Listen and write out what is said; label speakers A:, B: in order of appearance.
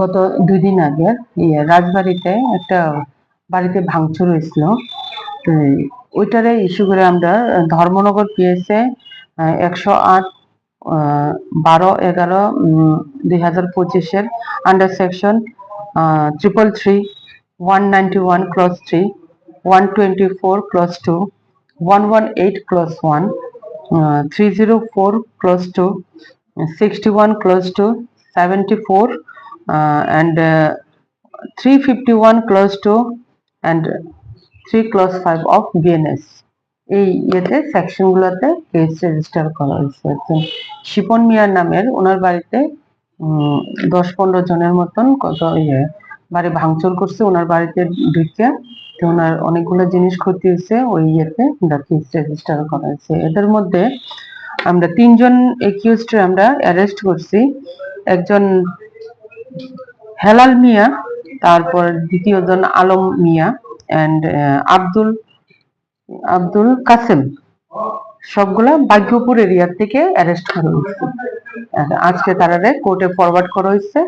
A: গত দুই দিন আগে ইয়ে রাজবাড়িতে একটা বাড়িতে ভাঙচুর হয়েছিল। ওইটারে ইস্যু করে আমরা ধর্মনগর পিএসএ একশো আট বারো, এগারো দুই হাজার পঁচিশের under section triple three one ninety one clause three one twenty four clause two one one eight clause one three zero four clause two sixty one clause two seventy four and uh, 351 close to and 3 close 5 of BNS এই ইয়েতে সেকশনগুলোতে case register করা হয়েছে। শিপন মিয়ার নামের ওনার বাড়িতে দশ পনেরো জনের মতন কত ইয়ে বাড়ি ভাঙচুর করছে। ওনার বাড়িতে ঢুকে তো ওনার অনেকগুলো জিনিস ক্ষতি হয়েছে ওই ইয়েতে কেস রেজিস্টার করা হয়েছে। এদের মধ্যে আমরা তিনজন একিউজড আমরা অ্যারেস্ট করছি। একজন হেলাল মিয়া, তারপর দ্বিতীয়জন আলম মিয়া এন্ড আব্দুল আব্দুল কাসেম। সবগুলা বাগ্যপুর এরিয়ার থেকে অ্যারেস্ট করা হয়েছে। আজকে তারা কোর্টে ফরওয়ার্ড করা হয়েছে।